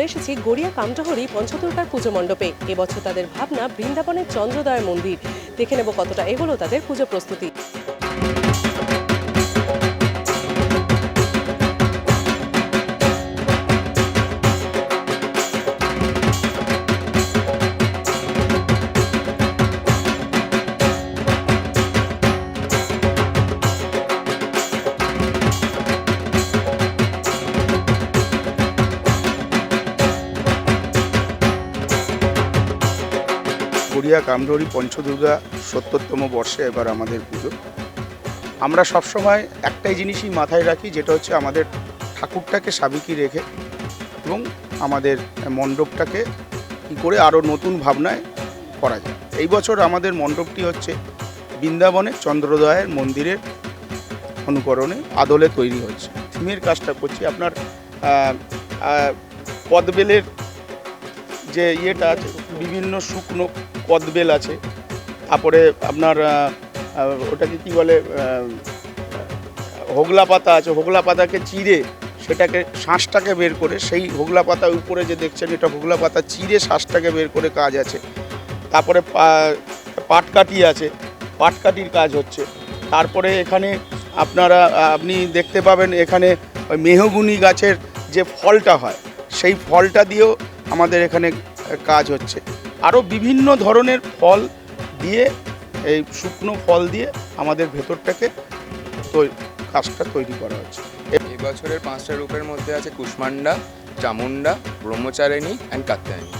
এসেছি গড়িয়া কামটহরি পঞ্চদুর্গার পুজো মণ্ডপে। এবছর তাদের ভাবনা বৃন্দাবনের চন্দ্রদয় মন্দির। দেখে নেব কতটা এগোলো তাদের পুজো প্রস্তুতি। গড়িয়া কামরুরি পঞ্চদুর্গা সত্তরতম বর্ষে এবার আমাদের পুজো। আমরা সবসময় একটাই জিনিসই মাথায় রাখি যেটা হচ্ছে আমাদের ঠাকুরটাকে সাবিকি রেখে এবং আমাদের মণ্ডপটাকে কী করে আরও নতুন ভাবনায় করা যায়। এই বছর আমাদের মণ্ডপটি হচ্ছে বৃন্দাবনে চন্দ্রোদয়ের মন্দিরের অনুকরণে আদলে তৈরি হচ্ছে। থিমের কাজটা করছি আপনার আহ, যে ইয়েটা আছে বিভিন্ন শুকনো কদবেল আছে। তারপরে আপনার ওটাকে কি বলে হোগলা পাতা আছে। হোগলা পাতাকে চিড়ে সেটাকে শ্বাসটাকে বের করে সেই হোগলা পাতা উপরে যে দেখছেন, এটা হোগলা পাতা চিড়ে শ্বাসটাকে বের করে কাজ আছে। তারপরে পা- পাটকাঠি আছে। পাটকাঠির কাজ হচ্ছে। তারপরে এখানে আপনারা, আপনি দেখতে পাবেন এখানে ওই মেহগুনি গাছের যে ফলটা হয়, সেই ফলটা দিয়েও আমাদের এখানে কাজ হচ্ছে। আরও বিভিন্ন ধরনের ফল দিয়ে, এই শুকনো ফল দিয়ে আমাদের ভেতরটাকে কাজটা তৈরি করা হচ্ছে। এই বছরের পাঁচটা রূপের মধ্যে আছে কুষ্মান্ডা চামুন্ডা ব্রহ্মচারিণী অ্যান্ড কাত্যায়নী।